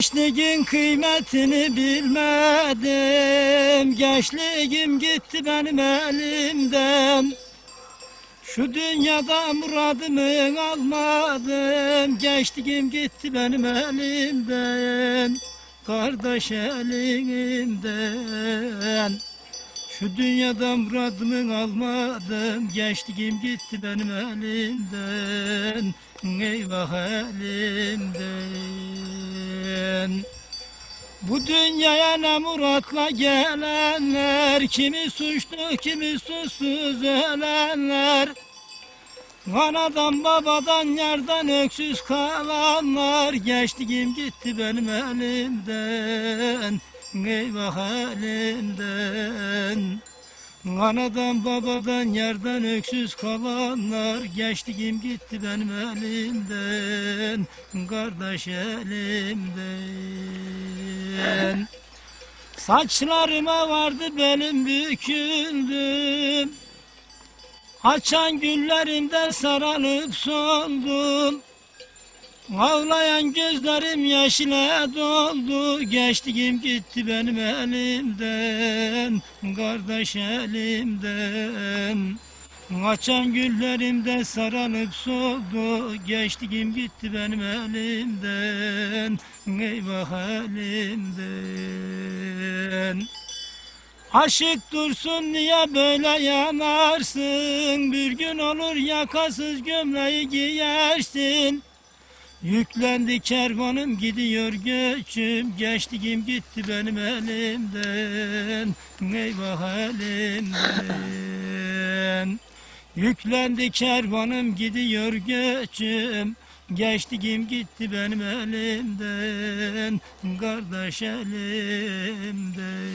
Gençliğin kıymetini bilmedim. Gençliğim gitti benim elimden. Şu dünyada muradımı almadım. Gençliğim gitti benim elimden. Kardeş elimden. Şu dünyada muradımı almadım. Gençliğim gitti benim elimden. Eyvah elimden Bu dünyaya ne muratla gelenler Kimi suçlu kimi suçsuz ölenler. Anadan babadan yerden öksüz kalanlar Geçtiğim gitti benim elimden Eyvah elimden Anadan babadan yerden öksüz kalanlar Geçtiğim gitti benim elimden? Kardeş elimden. Saçlarıma vardı benim büküldüm Açan güllerimden sararıp soldum Ağlayan gözlerim yaşla doldu. Geçtiğim gitti benim elimden Kardeş elimden. Açan güllerimden sararıp soldu. Geçtiğim gitti benim elimden Eyvah elimden. Aşık dursun niye böyle yanarsın. Bir gün olur yakasız gömleği giyersin Yüklendi kervanım gidiyor göçüm. Geçtiğim gitti benim elimden. Eyvah elimden. Yüklendi kervanım gidiyor göçüm. Geçtiğim gitti benim elimden. Kardeş elimden